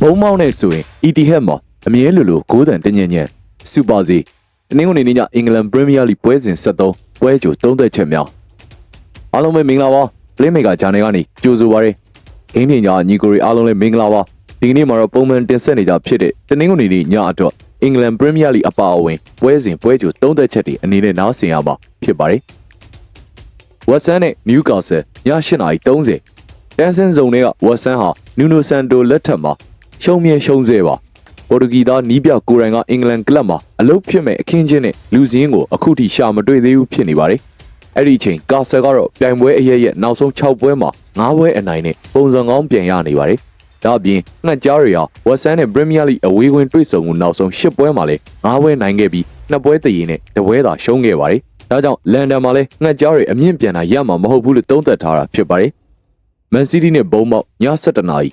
ဘုံမောင်းနဲ့ဆိုရင် ETH မှာအမြဲလိုလိုဂိုးတန်တညံ့ညံ့စူပါစီတနင်္ဂနွေနေ့ညအင်္ဂလန်ပရီးမီးယားလိပွဲစဉ်73ပွဲကြိုသုံးသက်ချက်များအားလုံးပဲမင်္ဂလာပါပလေးမေကာဂျာနယ်ကနေကြိုဆိုပါရစေဂိမ်းပြင်ညာညီကိုရီအားလုံးလည်းမင်္ဂလာပါဒီကနေ့မှာတော့ပုံမှန်တင်ဆက်နေကြဖြစ်တဲ့တနင်္ဂနွေနေ့ညအတွက်အင်္ဂလန်ပရီးမီးယားလိအပါအဝင်ပွဲစဉ်ပွဲကြိုသုံးသက်ချက်တွေအနေနဲ့နားဆင်ရမှာဖြစ်ပါတယ်ဝက်ဆန်နဲ့နယူကာဆယ်ည8:30တန်ဆန်ဇုံတွေကဝက်ဆန်ဟာနူနိုဆန်တိုလက်ထက်မှာ ရှုံးမြဲရှုံးစေပါပေါ်တူဂီသားနီးပြကိုရိုင်ကအင်္ဂလန်ကလပ်မှာအလုပ်ဖြစ်မဲ့အခင်းချင်းနဲ့လူစင်းကိုအခုထိရှာမတွေ့သေးဘူးဖြစ်နေပါတယ်။အဲ့ဒီအချိန်ကာဆယ်ကတော့ပြိုင်ပွဲအရက်ရက်နောက်ဆုံး6ပွဲမှာ9ပွဲအနိုင်နဲ့ပုံစံကောင်းပြန်ရနေပါတယ်။ဒါ့အပြင်ငှက်ကြားတွေဟာဝက်ဆန်နဲ့ပရီးမီးယားလိအဝေးဝင်တွေ့ဆုံမှုနောက်ဆုံး10ပွဲမှာလည်း9ပွဲနိုင်ခဲ့ပြီး2ပွဲတည်ရင်နဲ့တပွဲသာရှုံးခဲ့ပါတယ်။ဒါကြောင့်လန်ဒန်မှာလည်းငှက်ကြားတွေအမြင့်ပြန်တာရမှာမဟုတ်ဘူးလို့သုံးသပ်ထားတာဖြစ်ပါတယ်။မန်စီးတီးနဲ့ဘုံမောက်ည7နာရီ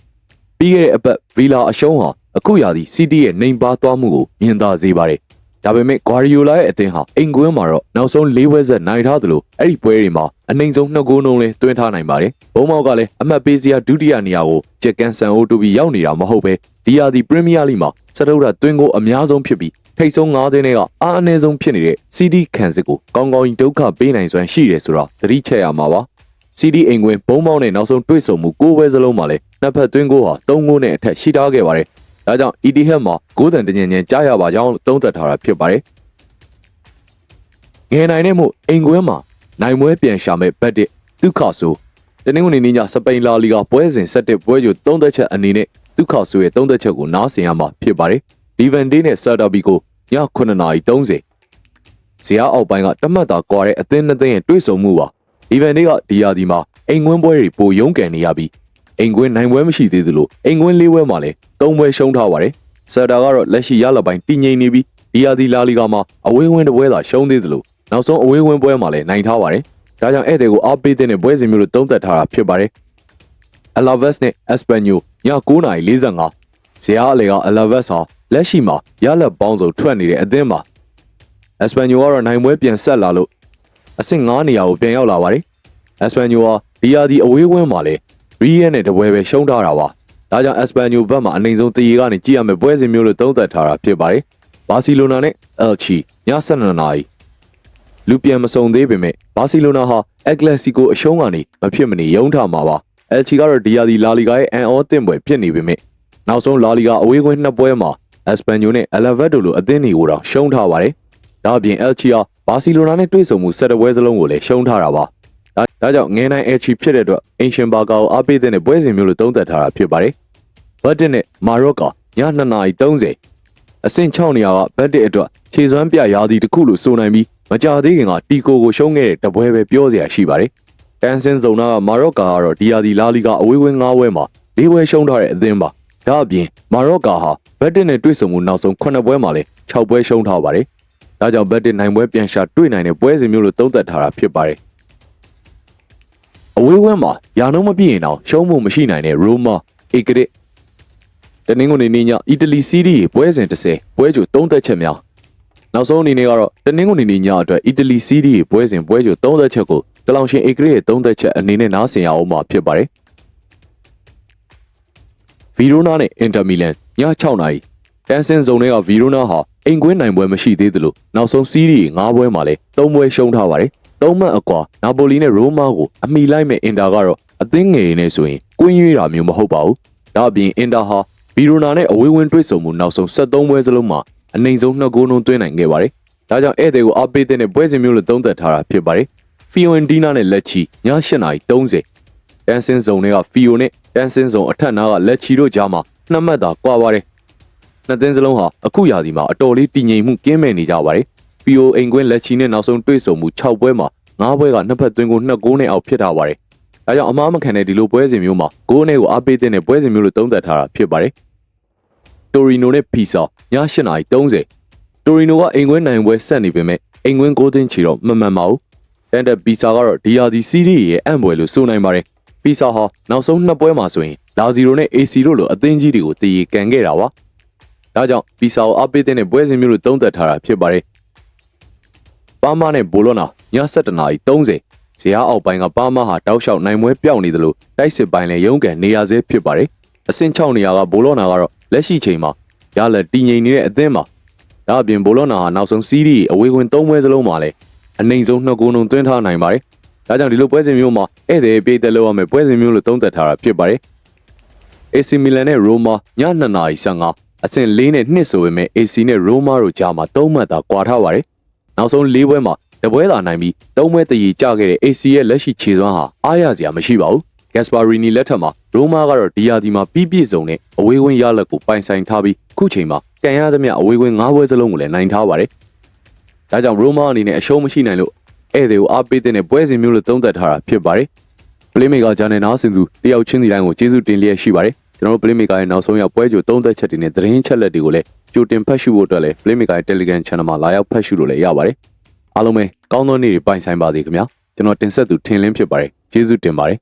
ပြီးခဲ့တဲ့အပတ်ဗီလာအရှုံးဟာအခုရာသီစီးတီးရဲ့နှိမ်ပါသွားမှုကိုမြင်သာစေပါတယ်။ဒါပေမဲ့ဂွာရီယိုလာရဲ့အသင်းဟာအိမ်ကွင်းမှာတော့နောက်ဆုံး၄ဝက်ဆက်နိုင်ထားသလိုအဲ့ဒီပွဲတွေမှာအနှိမ်ဆုံးနှစ်ဂိုးနှုန်းလဲတွင်းထားနိုင်ပါတယ်။ဘုံမောက်ကလည်းအမှတ်ပေးစရာဒုတိယနေရာကိုဂျက်ကန်ဆန်အိုတူပြီးရောက်နေတာမဟုတ်ပဲဒီရာသီပရီးမီးယားလိမှာစတုဒ္ဒတွင်းကိုအများဆုံးဖြစ်ပြီးထိတ်ဆုံး၅သင်းတွေကအားအနည်းဆုံးဖြစ်နေတဲ့စီးတီးခန်စစ်ကိုကောင်းကောင်းကြီးဒုက္ခပေးနိုင်စွမ်းရှိတယ်ဆိုတော့သတိချက်ရမှာပါ။ CD အိမ်ကွင်းဘုံမောင်းနဲ့နောက်ဆုံးတွေ့ဆုံမှုကိုးပွဲစလုံးမှာလည်း နှစ်ဖက်သွင်းကိုဟာ၃ဂိုးနဲ့အထက်ရှိထားခဲ့ပါတယ်။ဒါကြောင့် ETH မှာဂိုးတန်တညင်ညင်ကြားရပါကြောင်းသုံးသပ်ထားတာဖြစ်ပါတယ်။ငယ်နိုင်တဲ့မှုအိမ်ကွင်းမှာနိုင်မွဲပြန်ရှာမဲ့ဘက်တစ်ဒုက္ခဆိုတနင်္ဂနွေနေ့ညစပိန်လာလီဂါပွဲစဉ်၁၁ပွဲကြိုသုံးသက်ချက်အနေနဲ့ဒုက္ခဆိုရဲ့သုံးသက်ချက်ကိုနားဆင်ရမှာဖြစ်ပါတယ်။လီဗန်ဒေးနဲ့ဆာတာဘီကိုည9:30ဇီယာအောက်ပိုင်းကတမတ်တာကွာတဲ့အသင်းနှစ်သင်းရဲ့တွေ့ဆုံမှုပါလီဗန်ဒေးကဒီယာဒီမှာအိမ်ကွင်းပွဲတွေပိုရုန်းကန်နေရပြီး အိမ်ကွင်းနိုင်ပွဲမရှိသေးသလိုအိမ်ကွင်းလေးပွဲမှာလည်းသုံးပွဲရှုံးထားပါတယ်ဆာတာကတော့လက်ရှိရလပိုင်းတည်ငြိမ်နေပြီးဒီယာဒီလာလီဂါမှာအဝေးဝင်းတစ်ပွဲသာရှုံးသေးသလိုနောက်ဆုံးအဝေးဝင်းပွဲမှာလည်းနိုင်ထားပါတယ်ဒါကြောင့်ဧည့်သည်ကိုအားပေးတဲ့ပွဲစဉ်မျိုးလို့သုံးသပ်ထားတာဖြစ်ပါတယ်အလာဗက်စ်နဲ့အက်စပန်ညိုည9:45ဇီယာအလေကအလာဗက်စ်ဟာလက်ရှိမှာရလက်ပေါင်းစုံထွက်နေတဲ့အသင်းမှာအက်စပန်ညိုကတော့နိုင်ပွဲပြန်ဆက်လာလို့အဆင့်9နေရာကိုပြန်ရောက်လာပါတယ်အက်စပန်ညိုဟာဒီယာဒီအဝေးဝင်းမှာလည်း ရီးရဲနဲ့တပွဲပဲရှုံးထားတာပါဒါကြောင့်အက်စပန်ညိုဘက်မှာအနိုင်ဆုံးတရေကနေကြည့်ရမယ့်ပွဲစဉ်မျိုးလို့သုံးသပ်ထားတာဖြစ်ပါတယ်ဘာစီလိုနာနဲ့အယ်ချီည7နာရီလူပြန်မစုံသေးပေမဲ့ဘာစီလိုနာဟာအက်ကလက်စီကိုအရှုံးကနေမဖြစ်မနေရုံးထမှာပါအယ်ချီကတော့ဒီယာဒီလာလီဂါရဲ့အန်အောတင်ပွဲဖြစ်နေပေမဲ့နောက်ဆုံးလာလီဂါအဝေးကွင်းနှစ်ပွဲမှာအက်စပန်ညိုနဲ့အလာဗက်တိုလိုအသင်းတွေကိုတော့ရှုံးထားပါတယ်ဒါအပြင်အယ်ချီဟာဘာစီလိုနာနဲ့တွေ့ဆုံမှု၁၁ပွဲစလုံးကိုလည်းရှုံးထားတာပါ ဒါဒါကြောင့်ငင်းနိုင်အယ်ချီဖြစ်တဲ့အတွက်အင်ရှင်ဘာကာကိုအားပေးတဲ့ပွဲစဉ်မျိုးလို့သုံးသပ်ထားတာဖြစ်ပါတယ်ဘတ်တစ်နဲ့မာရော့ကာည2:30အဆင့်6နေရာကဘတ်တစ်အတွက်ခြေစွမ်းပြရာသီတစ်ခုလို့ဆိုနိုင်ပြီးမကြသေးခင်ကတီကိုကိုရှုံးခဲ့တဲ့တပွဲပဲပြောစရာရှိပါတယ်။တန်ဆင်ဇုံနာကမာရော့ကာကတော့ဒီယာဒီလာလီကအဝေးဝင်း9ပွဲမှာ၄ပွဲရှုံးထားတဲ့အသင်းပါ။ဒါအပြင်မာရော့ကာဟာဘတ်တစ်နဲ့တွေ့ဆုံမှုနောက်ဆုံး9ပွဲမှာလည်း6ပွဲရှုံးထားပါတယ်။ဒါကြောင့်ဘတ်တစ်နိုင်ပွဲပြန်ရှာတွေ့နိုင်တဲ့ပွဲစဉ်မျိုးလို့သုံးသပ်ထားတာဖြစ်ပါတယ်။အ ဝေးဝင်းမှာယာနှုံးမပြည့်ရင်တော့ရှုံးမှုမရှိနိုင်တဲ့ရိုမာအေဂရစ်တနင်္ဂနွေနေ့ညအီတလီစီးရီးပွဲစဉ်30ပွဲကြို3သက်ချက်များနောက်ဆုံးအနေနဲ့ကတော့တနင်္ဂနွေနေ့ညအတွက်အီတလီစီးရီးပွဲစဉ်ပွဲကြို3သက်ချက်ကိုတလောင်ရှင်အေဂရစ်ရဲ့3သက်ချက်အနေနဲ့နားဆင်ရအောင်မှာဖြစ်ပါတယ်ဗီရိုနာနဲ့အင်တာမီလန်ည6နာရီတန်ဆင်ဇုံတွေကဗီရိုနာဟာအိမ်ကွင်းနိုင်ပွဲမရှိသေးသလိုနောက်ဆုံးစီးရီး9ပွဲမှာလည်း3ပွဲရှုံးထားပါတယ် သုံးမှတ်အကွာနာပိုလီနဲ့ရိုမာကိုအမိလိုက်မဲ့အင်တာကတော့အသင်းငယ်တွေနဲ့ဆိုရင်ကွင်းရွေးတာမျိုးမဟုတ်ပါဘူးဒါအပြင်အင်တာဟာဗီရိုနာနဲ့အဝေးဝင်တွေ့ဆုံမှုနောက်ဆုံး73ပွဲစလုံးမှာအနိုင်ဆုံးနှစ်ဂိုးလုံးသွင်းနိုင်ခဲ့ပါတယ်။ဒါကြောင့်ဧည့်သည်ကိုအားပေးတဲ့ပွဲစဉ်မျိုးလို့သုံးသပ်ထားတာဖြစ်ပါတယ်။ဖီယိုအန်ဒီနာနဲ့လက်ချီည8:30တန်ဆင်ဇုံတွေကဖီယိုနဲ့တန်ဆင်ဇုံအထက်နားကလက်ချီတို့ကြားမှာနှစ်မှတ်သာကွာပါတယ်။နှစ်သင်းစလုံးဟာအခုရာသီမှာအတော်လေးတည်ငြိမ်မှုကင်းမဲ့နေကြပါတယ်။ ဖီယိုအိမ်ကွင်းလက်ချီနဲ့နောက်ဆုံးတွေ့ဆုံမှု6ပွဲမှာ9ပွဲကနှစ်ဖက်သွင်းကို2ဂိုးနဲ့အောက်ဖြစ်ထားပါတယ်။ဒါကြောင့်အမားမခံတဲ့ဒီလိုပွဲစဉ်မျိုးမှာဂိုးနဲ့ကိုအားပေးတဲ့ပွဲစဉ်မျိုးလို့သုံးသပ်ထားတာဖြစ်ပါတယ်။တိုရီနိုနဲ့ဖီဆာည8:30တိုရီနိုကအိမ်ကွင်းနိုင်ပွဲဆက်နေပေမဲ့အိမ်ကွင်း6သင်းချီတော့မမှန်ပါဘူး။တန်တက်ပီဆာကတော့ဒီယာဒီစီးရီးရဲ့အံ့ပွဲလို့ဆိုနိုင်ပါတယ်။ပီဆာဟာနောက်ဆုံးနှစ်ပွဲမှာဆိုရင်လာဇီရိုနဲ့ AC တို့လိုအသင်းကြီးတွေကိုတည်ရကန်ခဲ့တာပါ။ဒါကြောင့်ပီဆာကိုအားပေးတဲ့ပွဲစဉ်မျိုးလို့သုံးသပ်ထားတာဖြစ်ပါတယ်။ ပါမာနဲ့ဘိုလိုနာည7:30ဇီယာအောက်ပိုင်းကပါမာဟာတောက်လျှောက်နိုင်ပွဲပြောင်းနေတယ်လို့တိုက်စစ်ပိုင်းလည်းရုန်းကန်နေရဆဲဖြစ်ပါတယ်အဆင့်6နေရာကဘိုလောနာကတော့လက်ရှိချိန်မှာရလက်တည်ငြိမ်နေတဲ့အသင်းမှာဒါအပြင်ဘိုလောနာဟာနောက်ဆုံးစီးရီးအဝေးဝင်၃ပွဲစလုံးမှာလည်းအနိုင်ဆုံးနှစ်ဂိုးလုံးသွင်းထားနိုင်ပါတယ်ဒါကြောင့်ဒီလိုပွဲစဉ်မျိုးမှာဧည့်သည်ပြေးသက်လို့ရမယ်ပွဲစဉ်မျိုးလို့သုံးသပ်ထားတာဖြစ်ပါတယ် AC Milan နဲ့ Roma ည2နာရီ15အဆင့်၄နဲ့2ဆိုပေမဲ့ AC နဲ့ Roma တို့ကြားမှာ၃မှတ်သာကွာထားပါတယ်။ နောက်ဆုံး၄ပွဲမှာတပွဲသာနိုင်ပြီး၃ပွဲတည်ကြခဲ့တဲ့ AC ရဲ့လက်ရှိခြေစွမ်းဟာအားရစရာမရှိပါဘူး။ Gasparini လက်ထက်မှာ Roma ကတော့ဒီယာဒီမှာပြီးပြည့်စုံတဲ့အဝေးဝင်ရလက်ကိုပိုင်ဆိုင်ထားပြီးခုချိန်မှာကန်ရသမျှအဝေးဝင်၅ပွဲစလုံးကိုလည်းနိုင်ထားပါတယ်။ဒါကြောင့် Roma အနေနဲ့အရှုံးမရှိနိုင်လို့ဧည့်သည်ကိုအားပေးတဲ့ပွဲစဉ်မျိုးလို့သုံးသပ်ထားတာဖြစ်ပါတယ်။ Playmaker ဂျာနယ်နာဆင်သူတယောက်ချင်းစီတိုင်းကိုကျေးဇူးတင်လျက်ရှိပါတယ်ကျွန်တော်တို့ Playmaker ရဲ့နောက်ဆုံးရောက်ပွဲကြိုသုံးသက်ချက်တွေနဲ့သတင်းချက်လက်တွေကိုလည်း ကြိုတင်ဖတ်ရှုဖို့အတွက်လည်း Playmaker ရဲ့ Telegram Channel မှာလာရောက်ဖတ်ရှုလို့လည်းရပါတယ်အားလုံးပဲကောင်းသောနေ့တွေပိုင်ဆိုင်ပါစေခင်ဗျာကျွန်တော်တင်ဆက်သူထင်လင်းဖြစ်ပါတယ်ကျေးဇူးတင်ပါတယ်